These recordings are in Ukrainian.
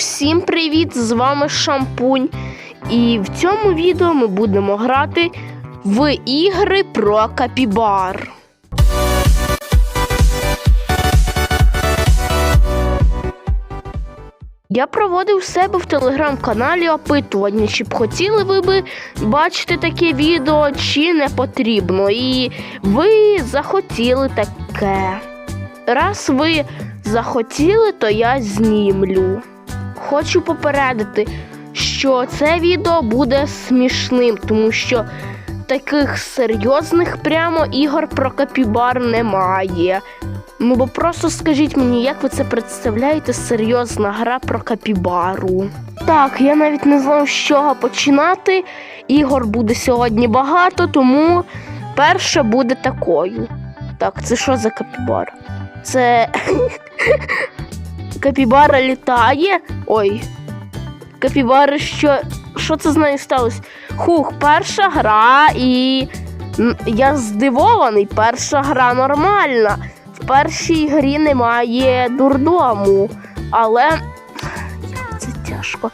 всім привіт! З вами Шампунь. І в цьому відео ми будемо грати в ігри про капібар. Я проводив у себе в телеграм-каналі опитування, чи б хотіли ви би бачити таке відео, чи не потрібно. І ви захотіли таке. Раз ви захотіли, то я знімлю. Хочу попередити, що це відео буде смішним, тому що таких серйозних прямо ігор про капібар немає. Ну бо просто скажіть мені, як ви це представляєте, серйозна гра про капібару. Так, я навіть не знав, з чого починати. Ігор буде сьогодні багато, тому перша буде такою. Так, це що за капібар? Це капібара літає. Ой. Капібара, що. Що це з нею сталося? Хух, перша гра, і я здивований, перша гра нормальна. В першій грі немає дурдому, але це тяжко.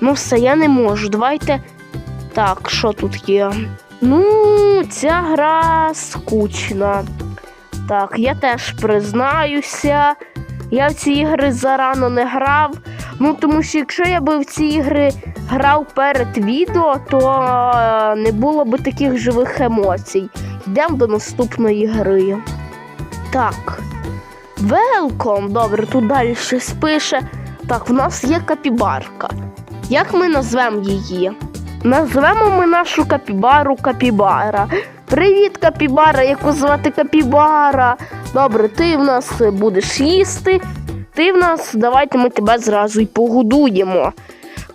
Ну, все, я не можу. Давайте. Так, що тут є? Ну, ця гра скучна. Так, я теж признаюся. Я в ці ігри зарано не грав. Ну, тому що якщо я би в ці ігри грав перед відео, то е, не було би таких живих емоцій. Йдемо до наступної гри. Так. Велком. Добре, тут далі щось пише. Так, в нас є капібарка. Як ми назвемо її? Назвемо ми нашу капібару Капібара. Привіт, Капібара, яку звати Капібара. Добре, ти в нас будеш їсти. Ти в нас, давайте ми тебе зразу й погодуємо.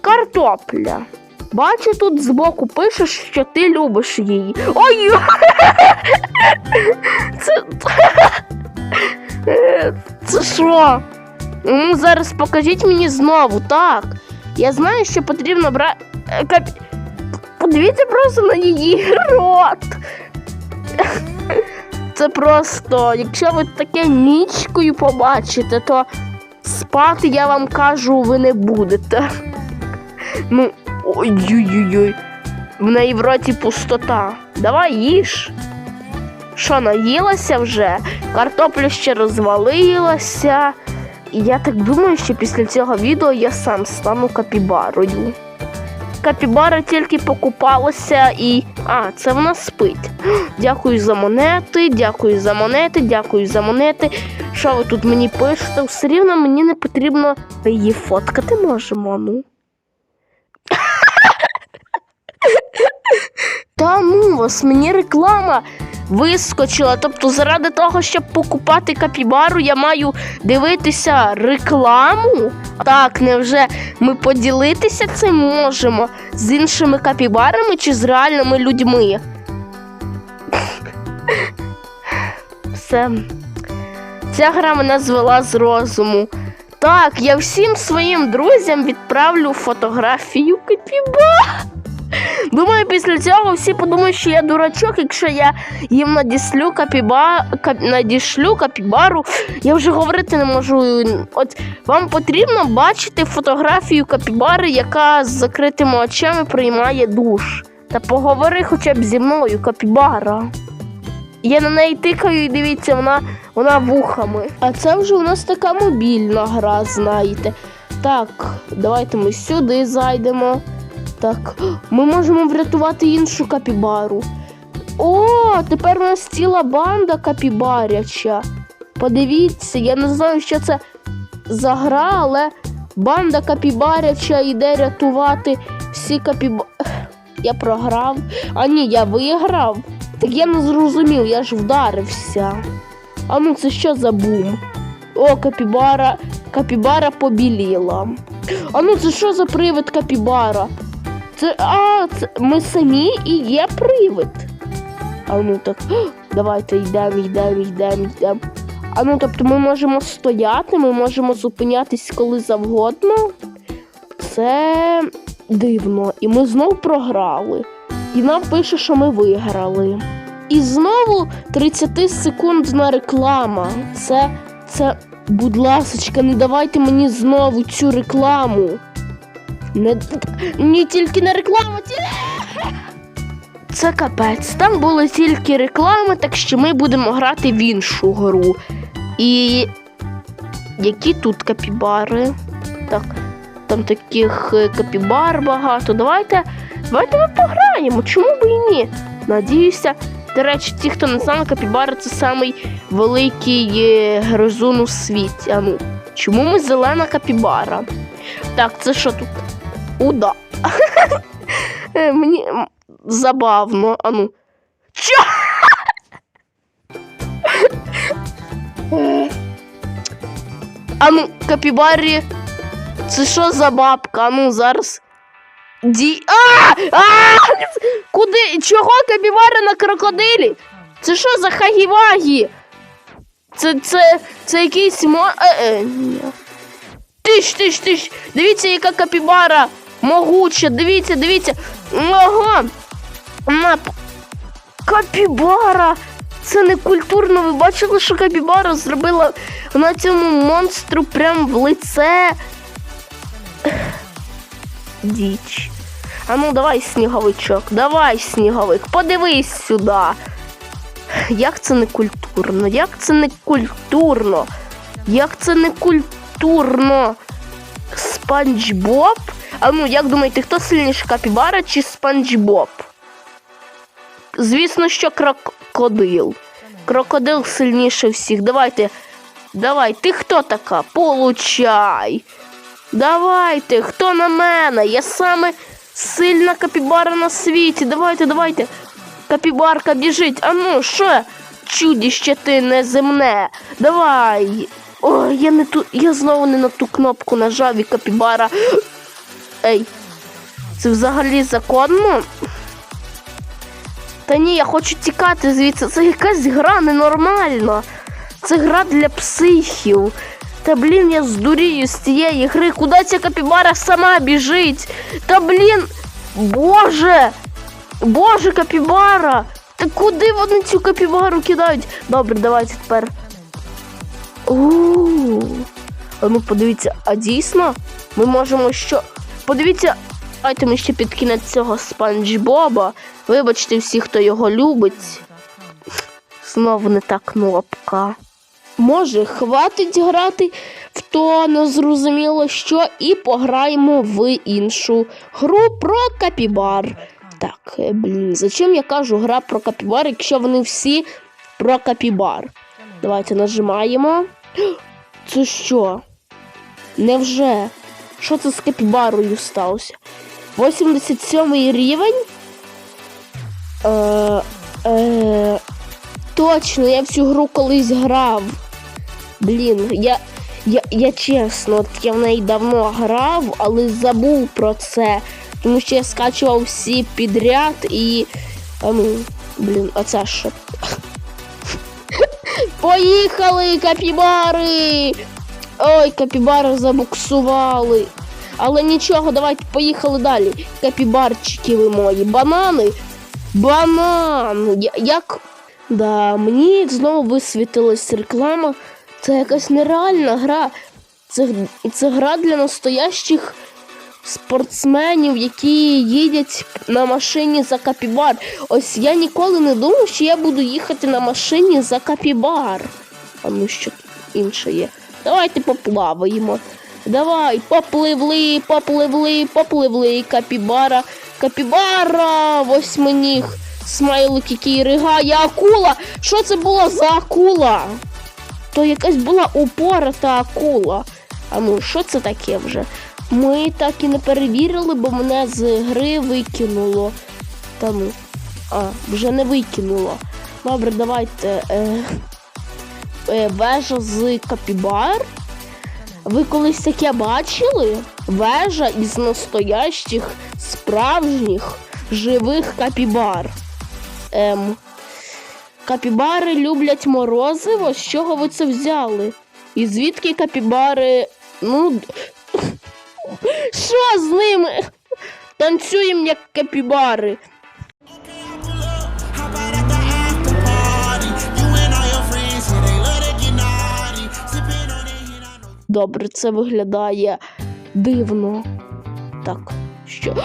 Картопля. Бачу, тут збоку пишеш, що ти любиш її. Ой! Це. Це що? Ну, зараз покажіть мені знову, так. Я знаю, що потрібно брати. Кап... Подивіться просто на її рот. Це просто, якщо ви таке нічкою побачите, то спати я вам кажу, ви не будете. Ну, ой-ой-ой. В неї в роті пустота. Давай їж. Що, наїлася вже? Картопля ще розвалилася. І я так думаю, що після цього відео я сам стану капібарою. Капібара тільки покупалася і. А, це вона спить. Дякую за монети, дякую за монети, дякую за монети. Що ви тут мені пишете? Все рівно мені не потрібно її фоткати можемо, ну. Та ну вас, мені реклама вискочила. Тобто, заради того, щоб покупати капібару, я маю дивитися рекламу. Так, невже ми поділитися цим можемо з іншими капібарами чи з реальними людьми? Все. Ця гра мене звела з розуму. Так, я всім своїм друзям відправлю фотографію капібара. Думаю, після цього всі подумають, що я дурачок, якщо я їм надішлю капіба... кап... надішлю капібару. Я вже говорити не можу. От вам потрібно бачити фотографію капібари, яка з закритими очами приймає душ. Та поговори хоча б зі мною, капібара. Я на неї тикаю і дивіться, вона, вона вухами. А це вже у нас така мобільна гра, знаєте. Так, давайте ми сюди зайдемо. Так, ми можемо врятувати іншу капібару. О, тепер у нас ціла банда капібаряча. Подивіться, я не знаю, що це за гра, але банда капібаряча йде рятувати всі капіба. Я програв. А ні, я виграв. Так я не зрозумів, я ж вдарився. А ну це що за бум? О, капібара. Капібара побіліла. А ну це що за привид капібара? Це. А, це ми самі і є привид. А ну так, давайте йдемо, йдемо, йдемо, йдемо. А ну тобто ми можемо стояти, ми можемо зупинятись коли завгодно. Це дивно. І ми знов програли. І нам пише, що ми виграли. І знову 30 секундна реклама. Це. Це. Будь ласочка, не давайте мені знову цю рекламу. Не, не тільки не реклама, ті... Це капець. Там були тільки реклами, так що ми будемо грати в іншу гру. І які тут капібари? Так, там таких е, капібар багато. Давайте, давайте ми пограємо. Чому б і ні? Надіюся. До речі, ті, хто не знає, капібара це самий великий е, гризун у світі. А ну, чому ми зелена капібара? Так, це що тут? Уда. Е, Мені забавно. А ну. Чо? А ну, капібарі. Це що за бабка? А ну зараз. Ді. А! А! Куди? Чого капібара на крокодилі? Це що за хагівагі? Це, це, це якийсь мо... Е, е, ні. Тиш, тиш, тиш. Дивіться, яка капібара могуча. Дивіться, дивіться. Ага. Капібара. Це не культурно. Ви бачили, що капібара зробила на цьому монстру прям в лице. Діч. А ну давай, сніговичок, давай, сніговик, подивись сюди. Як це не культурно? Як це не культурно? Як це не культурно? Спанч Боб? А ну, як думаєте, хто сильніше капібара чи Спанч Боб? Звісно, що крокодил. Крокодил сильніше всіх. Давайте. Давай, ти хто така? Получай. Давайте, хто на мене? Я саме сильна капібара на світі. Давайте, давайте. Капібарка біжить. А ну, що? Чудіще ти неземне. Давай. Ой, я не ту. Я знову не на ту кнопку нажав і капібара. Ей. Це взагалі законно? Та ні, я хочу тікати звідси. Це якась гра ненормальна. Це гра для психів. Та блін, я здурію з цієї гри. Куди ця капібара сама біжить? Та блін. Боже! Боже, капібара! Та куди вони цю капібару кидають? Добре, давайте тепер. У. А ну подивіться, а дійсно ми можемо що. Подивіться, давайте ми ще під кінець цього спанч Боба. Вибачте всі, хто його любить. Знову не та кнопка. Може, хватить грати в то незрозуміло що, і пограємо в іншу гру про капібар. Так, блін, зачем я кажу гра про капібар, якщо вони всі про капібар? Давайте нажимаємо. Це що? Невже? Що це з капібарою сталося? 87 рівень? Е, е, точно, я в цю гру колись грав. Блін, я, я, я чесно, от я в неї давно грав, але забув про це. Тому що я скачував всі підряд і. А ну, блін, а це що? Поїхали, капібари! Ой, капібари забуксували. Але нічого, давайте поїхали далі. Капібарчики ви мої. Банани. Банан. Як. Да, мені знову висвітилась реклама. Це якась нереальна гра. Це, це гра для настоящих спортсменів, які їдять на машині за капібар. Ось я ніколи не думав, що я буду їхати на машині за капібар. А ну що інше є? Давайте поплаваємо. Давай, попливли, попливли, попливли, капібара, капібара, восьминіг, смайлик, який ригає, акула. Що це була за акула? То якась була упората акула. А ну, що це таке вже? Ми так і не перевірили, бо мене з гри викинуло. Та ну. А, вже не викинуло. Добре, давайте. Е, вежа з капібар. Ви колись таке бачили? Вежа із настоящих, справжніх, живих капібар. Ем, капібари люблять морозиво. З чого ви це взяли? І звідки капібари. Ну. Що з ними? Танцюємо як капібари. Добре, це виглядає дивно. Так, що?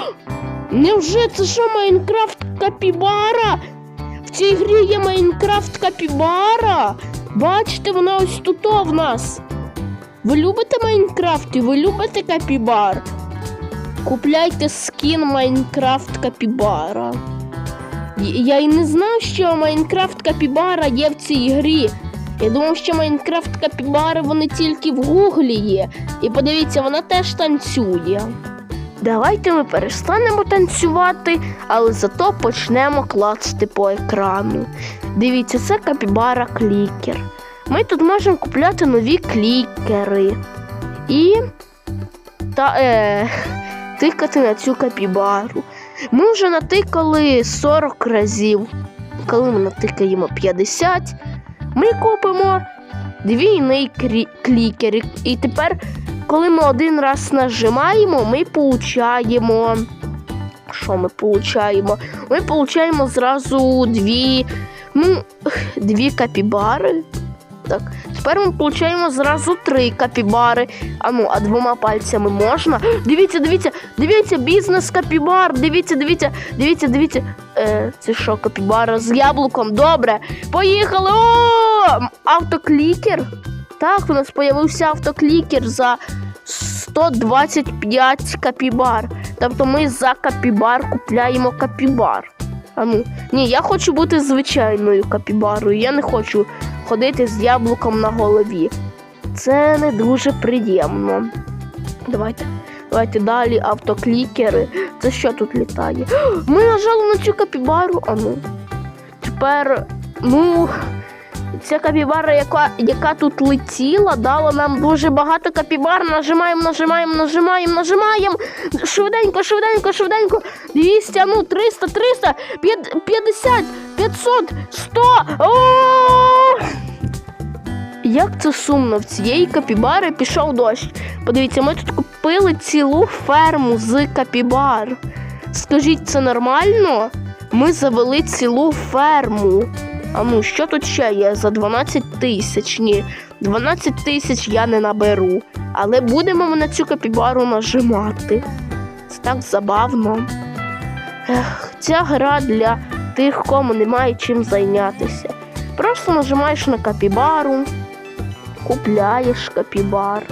Невже це що Майнкрафт Капібара? В цій грі є Майнкрафт Капібара. Бачите, вона ось тут в нас. Ви любите Майнкрафт і ви любите Капібар? Купляйте скін Майнкрафт Капібара. Я й не знав, що Майнкрафт Капібара є в цій грі. Я думав, що Майнкрафт Капібари вони тільки в Гуглі є. І подивіться, вона теж танцює. Давайте ми перестанемо танцювати, але зато почнемо клацати по екрану. Дивіться, це капібара клікер. Ми тут можемо купляти нові клікери. І та, е, тикати на цю капібару. Ми вже натикали 40 разів. Коли ми натикаємо 50, ми купимо двійний клікер. І тепер коли ми один раз нажимаємо, ми получаємо. Що ми получаємо? Ми получаємо зразу дві. Ну, дві капібари. Так. Тепер ми получаємо зразу три капібари. А ну, а двома пальцями можна. Дивіться, дивіться, дивіться, бізнес капібар. Дивіться, дивіться, дивіться, дивіться. Е, це що, капібара з яблуком? Добре. Поїхали! О! Автоклікер. Так, у нас з'явився автоклікер за 125 капібар. Тобто ми за капібар купляємо капібар. А ну, ні, я хочу бути звичайною капібарою. Я не хочу ходити з яблуком на голові. Це не дуже приємно. Давайте, давайте далі автоклікери. Це що тут літає? Ми нажали на цю капібару. А ну. Тепер, ну, ця капібара, яка, яка тут летіла, дала нам дуже багато капібар. Нажимаємо, нажимаємо, нажимаємо, нажимаємо. Швиденько, швиденько, швиденько. 200, а ну, 300, 300, 50, 500, 100. О! Як це сумно, в цієї капібари пішов дощ. Подивіться, ми тут купили цілу ферму з капібар. Скажіть, це нормально? Ми завели цілу ферму. А ну, що тут ще є за 12 тисяч? Ні, 12 тисяч я не наберу. Але будемо ми на цю капібару нажимати. Це так забавно. Ех, ця гра для тих, кому немає чим зайнятися. Просто нажимаєш на капібару, купляєш капібар.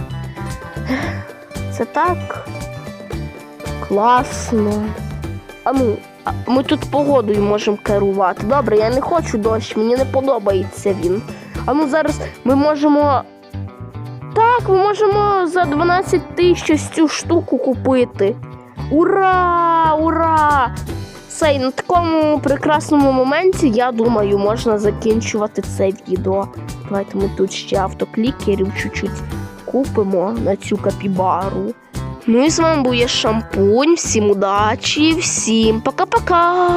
Це так класно. А ну, ми тут погодою можемо керувати. Добре, я не хочу дощ, мені не подобається він. А ну зараз ми можемо. Так, ми можемо за 12 тисяч цю штуку купити. Ура! Ура! Все, і на такому прекрасному моменті, я думаю, можна закінчувати це відео. Давайте ми тут ще автоклікерів чуть-чуть купимо на цю капібару. Ну і з вами був я Шампунь. Всім удачі, всім пока-пока!